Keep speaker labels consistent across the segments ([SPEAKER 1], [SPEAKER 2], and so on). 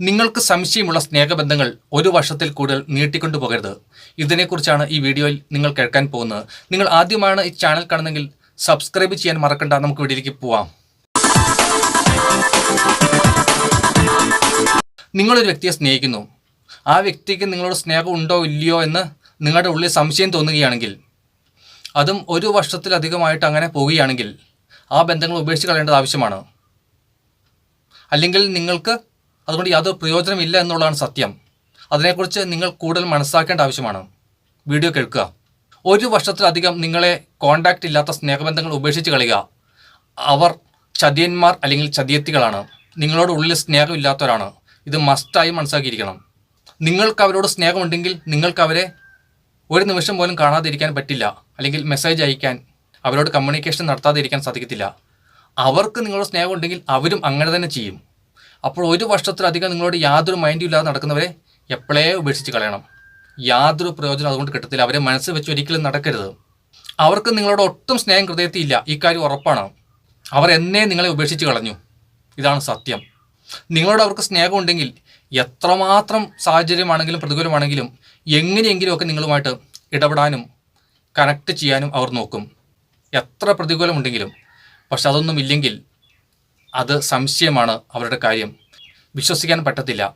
[SPEAKER 1] നിങ്ങൾക്ക് സംശയമുള്ള സ്നേഹബന്ധങ്ങൾ ഒരു വർഷത്തിൽ കൂടുതൽ നീട്ടിക്കൊണ്ടു പോകരുത് ഇതിനെക്കുറിച്ചാണ് ഈ വീഡിയോയിൽ നിങ്ങൾ കേൾക്കാൻ പോകുന്നത്. നിങ്ങൾ ആദ്യമാണ് ഈ ചാനൽ കാണുന്നെങ്കിൽ സബ്സ്ക്രൈബ് ചെയ്യാൻ മറക്കണ്ട. നമുക്ക് വീഡിയോയിലേക്ക് പോവാം. നിങ്ങളൊരു വ്യക്തിയെ സ്നേഹിക്കുന്നു. ആ വ്യക്തിക്ക് നിങ്ങളോട് സ്നേഹം ഉണ്ടോ ഇല്ലയോ എന്ന് നിങ്ങളുടെ ഉള്ളിൽ സംശയം തോന്നുകയാണെങ്കിൽ അതും ഒരു വർഷത്തിലധികമായിട്ട് അങ്ങനെ പോവുകയാണെങ്കിൽ ആ ബന്ധങ്ങൾ ഉപേക്ഷിച്ച് കളയേണ്ടത് ആവശ്യമാണ്. അല്ലെങ്കിൽ നിങ്ങൾക്ക് അതുകൊണ്ട് യാതൊരു പ്രയോജനമില്ല എന്നുള്ളതാണ് സത്യം. അതിനെക്കുറിച്ച് നിങ്ങൾ കൂടുതൽ മനസ്സിലാക്കേണ്ട ആവശ്യമാണ്. വീഡിയോ കേൾക്കുക. ഒരു വർഷത്തിലധികം നിങ്ങളെ കോണ്ടാക്റ്റ് ഇല്ലാത്ത സ്നേഹബന്ധങ്ങൾ ഉപേക്ഷിച്ച് കളയുക. അവർ ചതിയന്മാർ അല്ലെങ്കിൽ ചതിയത്തികളാണ്. നിങ്ങളോട് ഉള്ളിൽ സ്നേഹമില്ലാത്തവരാണ്. ഇത് മസ്റ്റായി മനസ്സാക്കിയിരിക്കണം നിങ്ങൾക്ക് അവരോട് സ്നേഹമുണ്ടെങ്കിൽ നിങ്ങൾക്ക് അവരെ ഒരു നിമിഷം പോലും കാണാതിരിക്കാൻ പറ്റില്ല. അല്ലെങ്കിൽ മെസ്സേജ് അയക്കാൻ അവരോട് കമ്മ്യൂണിക്കേഷൻ നടത്താതിരിക്കാൻ സാധിക്കത്തില്ല. അവർക്ക് നിങ്ങളോട് സ്നേഹമുണ്ടെങ്കിൽ അവരും അങ്ങനെ തന്നെ ചെയ്യും. അപ്പോൾ ഒരു വർഷത്തിലധികം നിങ്ങളോട് യാതൊരു മൈൻഡും ഇല്ലാതെ നടക്കുന്നവരെ എപ്പോഴേ ഉപേക്ഷിച്ച് കളയണം. യാതൊരു പ്രയോജനം അതുകൊണ്ട് കിട്ടത്തില്ല. അവരെ മനസ്സിൽ വെച്ച് ഒരിക്കലും നടക്കരുത്. അവർക്ക് നിങ്ങളോട് ഒട്ടും സ്നേഹം ഹൃദയത്തിയില്ല ഈ കാര്യം ഉറപ്പാണ്. അവർ എന്നേ നിങ്ങളെ ഉപേക്ഷിച്ച് കളഞ്ഞു. ഇതാണ് സത്യം. നിങ്ങളോട് അവർക്ക് സ്നേഹമുണ്ടെങ്കിൽ എത്രമാത്രം സാഹചര്യമാണെങ്കിലും പ്രതികൂലമാണെങ്കിലും എങ്ങനെയെങ്കിലുമൊക്കെ നിങ്ങളുമായിട്ട് ഇടപെടാനും കണക്ട് ചെയ്യാനും അവർ നോക്കും. എത്ര പ്രതികൂലമുണ്ടെങ്കിലും. പക്ഷെ അതൊന്നും ഇല്ലെങ്കിൽ അത് സംശയമാണ് അവരുടെ കാര്യം. വിശ്വസിക്കാൻ പറ്റത്തില്ല.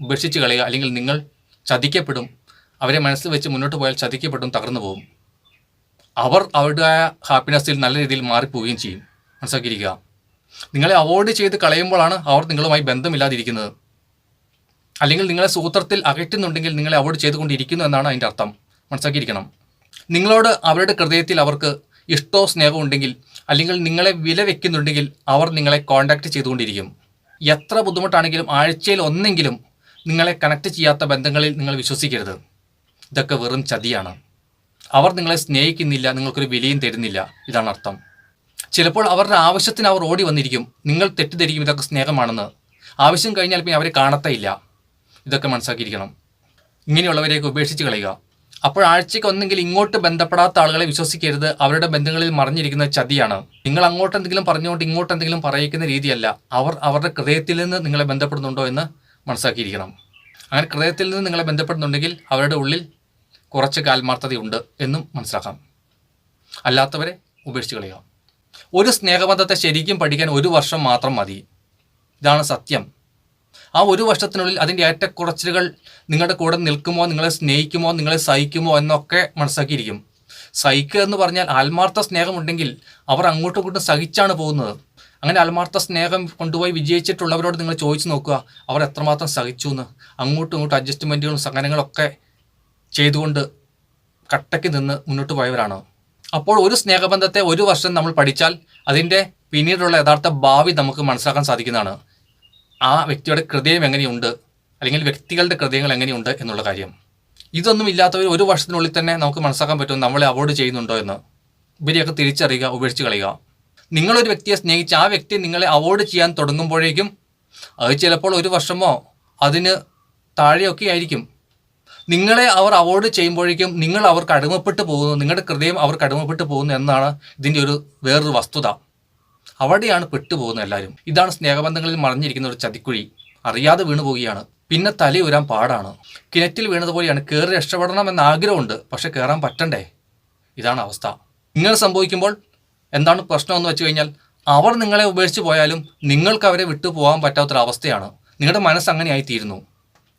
[SPEAKER 1] ഉപേക്ഷിച്ച് കളയുക. അല്ലെങ്കിൽ നിങ്ങൾ ചതിക്കപ്പെടും. അവരെ മനസ്സിൽ വെച്ച് മുന്നോട്ട് പോയാൽ ചതിക്കപ്പെടും തകർന്നു പോകും. അവർ അവരുടെ ഹാപ്പിനെസ്സിൽ നല്ല രീതിയിൽ മാറിപ്പോവുകയും ചെയ്യും. മനസ്സിലാക്കിയിരിക്കുക. നിങ്ങളെ അവോയ്ഡ് ചെയ്ത് കളയുമ്പോഴാണ് അവർ നിങ്ങളുമായി ബന്ധമില്ലാതിരിക്കുന്നത്. അല്ലെങ്കിൽ നിങ്ങളെ സൂത്രത്തിൽ അകറ്റുന്നുണ്ടെങ്കിൽ നിങ്ങളെ അവോയ്ഡ് ചെയ്തുകൊണ്ടിരിക്കുന്നു എന്നാണ് അതിന്റെ അർത്ഥം. മനസ്സിലാക്കിയിരിക്കണം. നിങ്ങളോട് അവരുടെ ഹൃദയത്തിൽ അവർക്ക് ഇഷ്ടമോ സ്നേഹം ഉണ്ടെങ്കിൽ അല്ലെങ്കിൽ നിങ്ങളെ വില വെക്കുന്നുണ്ടെങ്കിൽ അവർ നിങ്ങളെ കോണ്ടാക്ട് ചെയ്തുകൊണ്ടിരിക്കും. എത്ര ബുദ്ധിമുട്ടാണെങ്കിലും ആഴ്ചയിൽ ഒന്നെങ്കിലും നിങ്ങളെ കണക്ട് ചെയ്യാത്ത ബന്ധങ്ങളിൽ നിങ്ങൾ വിശ്വസിക്കരുത്. ഇതൊക്കെ വെറും ചതിയാണ്. അവർ നിങ്ങളെ സ്നേഹിക്കുന്നില്ല നിങ്ങൾക്കൊരു വിലയും തരുന്നില്ല. ഇതാണ് അർത്ഥം. ചിലപ്പോൾ അവരുടെ ആവശ്യത്തിന് അവർ ഓടി വന്നിരിക്കും. നിങ്ങൾ തെറ്റിദ്ധരിക്കും ഇതൊക്കെ സ്നേഹമാണെന്ന്. ആവശ്യം കഴിഞ്ഞാൽ പിന്നെ അവരെ കാണത്തേ ഇതൊക്കെ മനസ്സാക്കിയിരിക്കണം ഇങ്ങനെയുള്ളവരെയൊക്കെ ഉപേക്ഷിച്ച് കളയുക. അപ്പോൾ ആഴ്ചയ്ക്ക് ഒന്നെങ്കിൽ ഇങ്ങോട്ട് ബന്ധപ്പെടാത്ത ആളുകളെ വിശ്വസിക്കരുത്. അവരുടെ ബന്ധങ്ങളിൽ മറിഞ്ഞിരിക്കുന്ന ചതിയാണ്. നിങ്ങൾ അങ്ങോട്ട് എന്തെങ്കിലും പറഞ്ഞുകൊണ്ട് ഇങ്ങോട്ട് എന്തെങ്കിലും പറയിക്കുന്ന രീതിയല്ല. അവർ അവരുടെ ഹൃദയത്തിൽ നിന്ന് നിങ്ങളെ ബന്ധപ്പെടുന്നുണ്ടോ എന്ന് മനസ്സാക്കിയിരിക്കണം അങ്ങനെ ഹൃദയത്തിൽ നിന്ന് നിങ്ങളെ ബന്ധപ്പെടുന്നുണ്ടെങ്കിൽ അവരുടെ ഉള്ളിൽ കുറച്ച് കാൽമാർത്ഥതയുണ്ട് എന്നും മനസ്സിലാക്കാം. അല്ലാത്തവരെ ഉപേക്ഷിച്ച് കളയുക. ഒരു സ്നേഹബന്ധത്തെ ശരിക്കും പഠിക്കാൻ ഒരു വർഷം മാത്രം മതി. ഇതാണ് സത്യം. ആ ഒരു വർഷത്തിനുള്ളിൽ അതിന്റെ ഏറ്റക്കുറച്ചിലുകൾ നിങ്ങളുടെ കൂടെ നിൽക്കുമോ നിങ്ങളെ സ്നേഹിക്കുമോ നിങ്ങളെ സഹിക്കുമോ എന്നൊക്കെ മനസ്സാക്കിയിരിക്കും സഹിക്കുക എന്ന് പറഞ്ഞാൽ ആത്മാർത്ഥ സ്നേഹമുണ്ടെങ്കിൽ അവർ അങ്ങോട്ടും ഇങ്ങോട്ടും സഹിച്ചാണ് പോകുന്നത്. അങ്ങനെ ആത്മാർത്ഥ സ്നേഹം കൊണ്ടുപോയി വിജയിച്ചിട്ടുള്ളവരോട് നിങ്ങൾ ചോദിച്ചു നോക്കുക അവർ എത്രമാത്രം സഹിച്ചു എന്ന്. അങ്ങോട്ടും ഇങ്ങോട്ടും അഡ്ജസ്റ്റ്മെന്റുകളും സഹനങ്ങളൊക്കെ ചെയ്തുകൊണ്ട് കട്ടയ്ക്ക് നിന്ന് മുന്നോട്ട് പോയവരാണ്. അപ്പോൾ ഒരു സ്നേഹബന്ധത്തെ ഒരു വർഷം നമ്മൾ പഠിച്ചാൽ അതിന്റെ പിന്നീടുള്ള യഥാർത്ഥ ഭാവി നമുക്ക് മനസ്സിലാക്കാൻ സാധിക്കുന്നതാണ്. ആ വ്യക്തിയുടെ ഹൃദയം എങ്ങനെയുണ്ട്? അല്ലെങ്കിൽ വ്യക്തികളുടെ ഹൃദയങ്ങൾ എങ്ങനെയുണ്ട് എന്നുള്ള കാര്യം. ഇതൊന്നും ഇല്ലാത്തവർ ഒരു വർഷത്തിനുള്ളിൽ തന്നെ നമുക്ക് മനസ്സാക്കാൻ പറ്റും നമ്മളെ അവോയ്ഡ് ചെയ്യുന്നുണ്ടോ എന്ന്. ഇവരെയൊക്കെ തിരിച്ചറിയുക ഉപേക്ഷിച്ച് കളയുക. നിങ്ങളൊരു വ്യക്തിയെ സ്നേഹിച്ച് ആ വ്യക്തി നിങ്ങളെ അവോയ്ഡ് ചെയ്യാൻ തുടങ്ങുമ്പോഴേക്കും അത് ചിലപ്പോൾ ഒരു വർഷമോ അതിന് താഴെയൊക്കെ ആയിരിക്കും. നിങ്ങളെ അവർ അവോയ്ഡ് ചെയ്യുമ്പോഴേക്കും നിങ്ങൾ അവർക്ക് അടിമപ്പെട്ട് പോകുന്നു നിങ്ങളുടെ ഹൃദയം അവർക്ക് അടിമപ്പെട്ട് പോകുന്നു എന്നാണ് ഇതിന്റെ ഒരു വേറൊരു വസ്തുത. അവിടെയാണ് പെട്ടുപോകുന്നത് എല്ലാവരും. ഇതാണ് സ്നേഹബന്ധങ്ങളിൽ മറഞ്ഞിരിക്കുന്ന ഒരു ചതിക്കുഴി. അറിയാതെ വീണു പോവുകയാണ്. പിന്നെ തലയുരാൻ പാടാണ്. കിണറ്റിൽ വീണതുപോലെയാണ്. കയറി രക്ഷപ്പെടണം എന്ന ആഗ്രഹമുണ്ട്. പക്ഷെ കയറാൻ പറ്റണ്ടേ? ഇതാണ് അവസ്ഥ. ഇങ്ങനെ സംഭവിക്കുമ്പോൾ എന്താണ് പ്രശ്നമെന്ന് വെച്ച് കഴിഞ്ഞാൽ അവർ നിങ്ങളെ ഉപേക്ഷിച്ച് പോയാലും നിങ്ങൾക്ക് അവരെ വിട്ടു പോകാൻ പറ്റാത്തൊരവസ്ഥയാണ്. നിങ്ങളുടെ മനസ്സ് അങ്ങനെയായി തീരുന്നു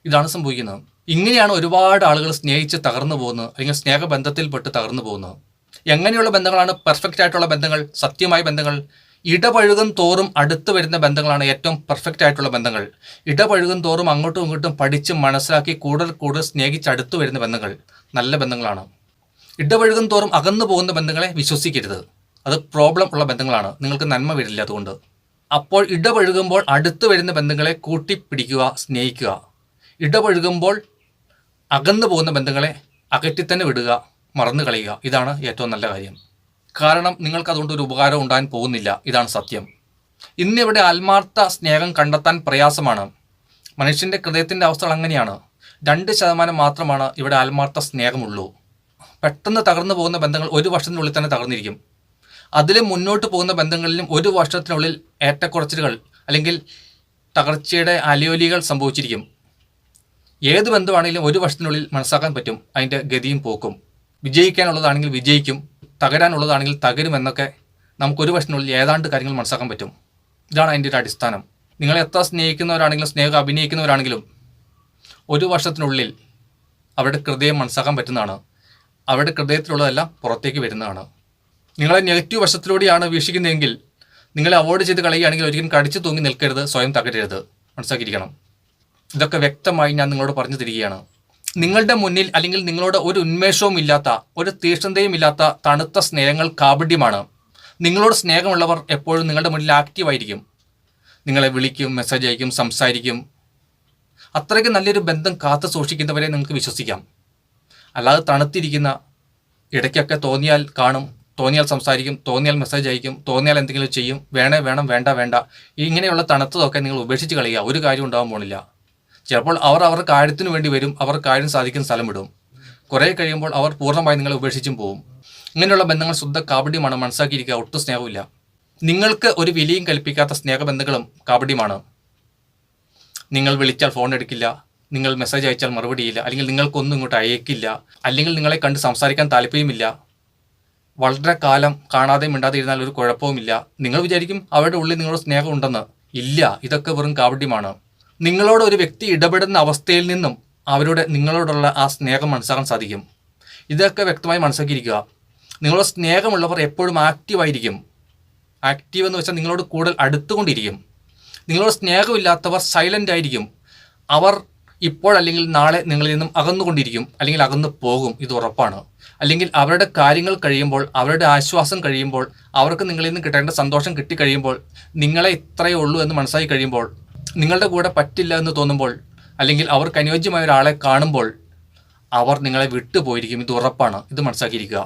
[SPEAKER 1] ഇതാണ് സംഭവിക്കുന്നത്. ഇങ്ങനെയാണ് ഒരുപാട് ആളുകൾ സ്നേഹിച്ച് തകർന്നു പോകുന്നത്. അല്ലെങ്കിൽ സ്നേഹബന്ധത്തിൽപ്പെട്ട് തകർന്നു പോകുന്നത്. എങ്ങനെയുള്ള ബന്ധങ്ങളാണ്? പെർഫെക്റ്റ് ആയിട്ടുള്ള ബന്ധങ്ങൾ സത്യമായ ബന്ധങ്ങൾ ഇടപഴകും തോറും അടുത്ത് വരുന്ന ബന്ധങ്ങളാണ് ഏറ്റവും പെർഫെക്റ്റ് ആയിട്ടുള്ള ബന്ധങ്ങൾ. ഇടപഴകും തോറും അങ്ങോട്ടും ഇങ്ങോട്ടും പഠിച്ച് മനസ്സിലാക്കി കൂടുതൽ കൂടുതൽ സ്നേഹിച്ച് അടുത്ത് വരുന്ന ബന്ധങ്ങൾ നല്ല ബന്ധങ്ങളാണ്. ഇടപഴകും തോറും അകന്നു പോകുന്ന ബന്ധങ്ങളെ വിശ്വസിക്കരുത്. അത് പ്രോബ്ലം ഉള്ള ബന്ധങ്ങളാണ്. നിങ്ങൾക്ക് നന്മ വരില്ല അതുകൊണ്ട്. അപ്പോൾ ഇടപഴകുമ്പോൾ അടുത്ത് വരുന്ന ബന്ധങ്ങളെ കൂട്ടിപ്പിടിക്കുക സ്നേഹിക്കുക. ഇടപഴകുമ്പോൾ അകന്നു പോകുന്ന ബന്ധങ്ങളെ അകറ്റി തന്നെ വിടുക മറന്നു കളയുക ഇതാണ് ഏറ്റവും നല്ല കാര്യം. കാരണം നിങ്ങൾക്ക് അതുകൊണ്ട് ഒരു ഉപകാരം ഉണ്ടാകാൻ പോകുന്നില്ല. ഇതാണ് സത്യം. ഇന്നിവിടെ ആത്മാർത്ഥ സ്നേഹം കണ്ടെത്താൻ പ്രയാസമാണ്. മനുഷ്യന്റെ ഹൃദയത്തിന്റെ അവസ്ഥകൾ അങ്ങനെയാണ്. രണ്ട് ശതമാനം മാത്രമാണ് ഇവിടെ ആത്മാർത്ഥ സ്നേഹമുള്ളൂ. പെട്ടെന്ന് തകർന്നു പോകുന്ന ബന്ധങ്ങൾ ഒരു വർഷത്തിനുള്ളിൽ തന്നെ തകർന്നിരിക്കും. അതിൽ മുന്നോട്ട് പോകുന്ന ബന്ധങ്ങളിലും ഒരു വർഷത്തിനുള്ളിൽ ഏറ്റക്കുറച്ചിലുകൾ അല്ലെങ്കിൽ തകർച്ചയുടെ അലയോലികൾ സംഭവിച്ചിരിക്കും. ഏത് ബന്ധമാണെങ്കിലും ഒരു വർഷത്തിനുള്ളിൽ മനസ്സാക്കാൻ പറ്റും. അതിന്റെ ഗതിയും പോക്കും. വിജയിക്കാനുള്ളതാണെങ്കിൽ വിജയിക്കും. തകരാനുള്ളതാണെങ്കിൽ തകരുമെന്നൊക്കെ നമുക്കൊരു വർഷത്തിനുള്ളിൽ ഏതാണ്ട് കാര്യങ്ങൾ മനസ്സാക്കാൻ പറ്റും. ഇതാണ് അതിന്റെ ഒരു അടിസ്ഥാനം. നിങ്ങൾ എത്ര സ്നേഹിക്കുന്നവരാണെങ്കിലും സ്നേഹം അഭിനയിക്കുന്നവരാണെങ്കിലും ഒരു വർഷത്തിനുള്ളിൽ അവരുടെ ഹൃദയം മനസ്സാക്കാൻ പറ്റുന്നതാണ്. അവരുടെ ഹൃദയത്തിലുള്ളതെല്ലാം പുറത്തേക്ക് വരുന്നതാണ്. നിങ്ങളെ നെഗറ്റീവ് വശത്തിലൂടെയാണ് വീക്ഷിക്കുന്നതെങ്കിൽ നിങ്ങളെ അവോയ്ഡ് ചെയ്ത് കളയുകയാണെങ്കിൽ ഒരിക്കലും കടിച്ചു തൂങ്ങി നിൽക്കരുത് സ്വയം തകരരുത്. മനസ്സാക്കിയിരിക്കണം ഇതൊക്കെ വ്യക്തമായി ഞാൻ നിങ്ങളോട് പറഞ്ഞു തരികയാണ്. നിങ്ങളുടെ മുന്നിൽ അല്ലെങ്കിൽ നിങ്ങളോട് ഒരു ഉന്മേഷവും ഇല്ലാത്ത ഒരു തീഷ്ണതയും ഇല്ലാത്ത തണുത്ത സ്നേഹങ്ങൾ കാപഢ്യമാണ് നിങ്ങളോട് സ്നേഹമുള്ളവർ എപ്പോഴും നിങ്ങളുടെ മുന്നിൽ ആക്റ്റീവായിരിക്കും നിങ്ങളെ വിളിക്കും മെസ്സേജ് അയക്കും സംസാരിക്കും. അത്രയ്ക്ക് നല്ലൊരു ബന്ധം കാത്തു സൂക്ഷിക്കുന്നവരെ നിങ്ങൾക്ക് വിശ്വസിക്കാം. അല്ലാതെ തണുത്തിരിക്കുന്ന ഇടയ്ക്കൊക്കെ തോന്നിയാൽ കാണും തോന്നിയാൽ സംസാരിക്കും തോന്നിയാൽ മെസ്സേജ് അയക്കും തോന്നിയാൽ എന്തെങ്കിലും ചെയ്യും വേണേ വേണം വേണ്ട വേണ്ട ഇങ്ങനെയുള്ള തണുത്തതൊക്കെ നിങ്ങൾ ഉപേക്ഷിച്ച് കളയുക. ഒരു കാര്യം ഉണ്ടാകാൻ പോണില്ല. ചിലപ്പോൾ അവർ അവരുടെ കാര്യത്തിന് വേണ്ടി വരും അവർ കാര്യം സാധിക്കുന്ന സ്ഥലം വിടും കുറേ കഴിയുമ്പോൾ അവർ പൂർണമായി നിങ്ങളെ ഉപേക്ഷിച്ചും പോകും ഇങ്ങനെയുള്ള ബന്ധങ്ങൾ ശുദ്ധ കാപട്യമാണ് മനസ്സാക്കിയിരിക്കുക ഒട്ടും സ്നേഹമില്ല നിങ്ങൾക്ക് ഒരു വിലയും കൽപ്പിക്കാത്ത സ്നേഹബന്ധങ്ങളും കാപട്യമാണ്. നിങ്ങൾ വിളിച്ചാൽ ഫോൺ എടുക്കില്ല നിങ്ങൾ മെസ്സേജ് അയച്ചാൽ മറുപടിയില്ല അല്ലെങ്കിൽ നിങ്ങൾക്കൊന്നും ഇങ്ങോട്ട് അയക്കില്ല അല്ലെങ്കിൽ നിങ്ങളെ കണ്ട് സംസാരിക്കാൻ താല്പര്യമില്ല. വളരെ കാലം കാണാതെ മിണ്ടാതെ ഇരുന്നാൽ ഒരു കുഴപ്പവുമില്ല. നിങ്ങൾ വിചാരിക്കും അവരുടെ ഉള്ളിൽ നിങ്ങളുടെ സ്നേഹം ഉണ്ടെന്ന്. ഇല്ല ഇതൊക്കെ വെറും കാവട്യമാണ് നിങ്ങളോട് ഒരു വ്യക്തി ഇടപെടുന്ന അവസ്ഥയിൽ നിന്നും അവരുടെ നിങ്ങളോടുള്ള ആ സ്നേഹം മനസ്സിലാക്കാൻ സാധിക്കും. ഇതൊക്കെ വ്യക്തമായി മനസ്സിലാക്കിയിരിക്കുക. നിങ്ങളുടെ സ്നേഹമുള്ളവർ എപ്പോഴും ആക്റ്റീവായിരിക്കും. ആക്റ്റീവ് എന്ന് വെച്ചാൽ നിങ്ങളോട് കൂടുതൽ അടുത്തുകൊണ്ടിരിക്കും. നിങ്ങളോട് സ്നേഹമില്ലാത്തവർ സൈലന്റ് ആയിരിക്കും. അവർ ഇപ്പോൾ അല്ലെങ്കിൽ നാളെ നിങ്ങളിൽ നിന്നും അകന്നുകൊണ്ടിരിക്കും. അല്ലെങ്കിൽ അകന്നു പോകും. ഇത് ഉറപ്പാണ്. അല്ലെങ്കിൽ അവരുടെ കാര്യങ്ങൾ കഴിയുമ്പോൾ അവരുടെ ആശ്വാസം കഴിയുമ്പോൾ അവർക്ക് നിങ്ങളിൽ നിന്ന് കിട്ടേണ്ട സന്തോഷം കിട്ടിക്കഴിയുമ്പോൾ നിങ്ങളെ ഇത്രയേ ഉള്ളൂ എന്ന് മനസ്സിലാക്കി കഴിയുമ്പോൾ നിങ്ങളുടെ കൂടെ പറ്റില്ല എന്ന് തോന്നുമ്പോൾ അല്ലെങ്കിൽ അവർക്ക് അനുയോജ്യമായ ഒരാളെ കാണുമ്പോൾ അവർ നിങ്ങളെ വിട്ടുപോയിരിക്കും. ഇത് ഉറപ്പാണ്. ഇത് മനസ്സിലാക്കിയിരിക്കുക.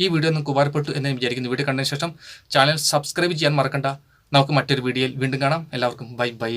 [SPEAKER 1] ഈ വീഡിയോ നിങ്ങൾക്ക് ഉപകാരപ്പെട്ടു എന്ന് വിചാരിക്കുന്നു. വീഡിയോ കണ്ടതിന് ശേഷം ചാനൽ സബ്സ്ക്രൈബ് ചെയ്യാൻ മറക്കണ്ട. നമുക്ക് മറ്റൊരു വീഡിയോയിൽ വീണ്ടും കാണാം. എല്ലാവർക്കും ബൈ ബൈ.